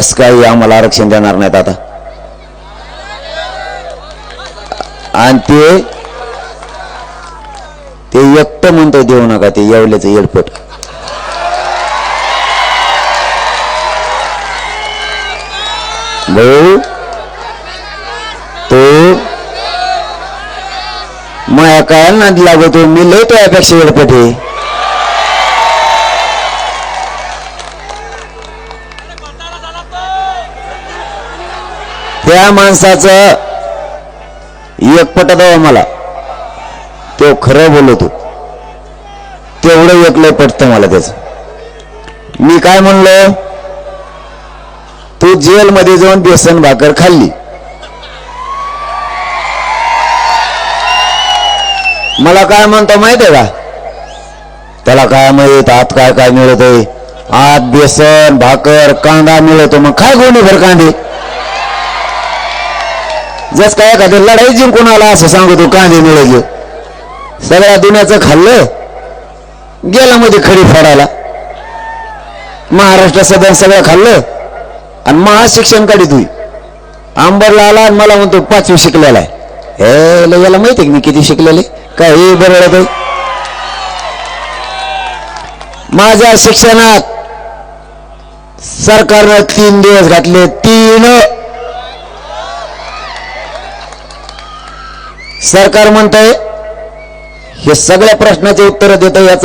कस काही आम्हाला आरक्षण देणार नाहीत आता. आणि ते ते एकटं म्हणतो देऊ नका ते येवल्याचं येडपट भाऊ तो माया काय नाद लागतो मी लय तो यापेक्षा एडपट आहे. त्या माणसाचं एक पटत मला. तो खरं बोलतो. तेवढं एक पटतं मला त्याच. मी काय म्हणलो? तू जेलमध्ये जाऊन बेसन भाकर खाल्ली. मला काय म्हणतो माहीत आहे का? त्याला काय माहीत? आत काय काय मिळत आहे आत बेसन भाकर कांदा मिळतो. मग काय गोणी भर कांदे? जस काय एखाद्या लढाई जिंकून आला असं सांगतो कांदे मिळवले सगळ्या दुनियाचं खाल्लं गेला मध्ये खडी फोडायला. महाराष्ट्र सदन सगळं खाल्लं आणि महाशिक्षण काढी तुई आंबरला आला आणि मला म्हणतो पाचवी शिकलेला आहे. हे याला माहिती आहे की मी किती शिकलेले? काय हे बरं माझ्या शिक्षणात सरकारनं तीन दिवस घातले तीन सरकार म्हणतंय हे सगळ्या प्रश्नाचे उत्तर देतं याचं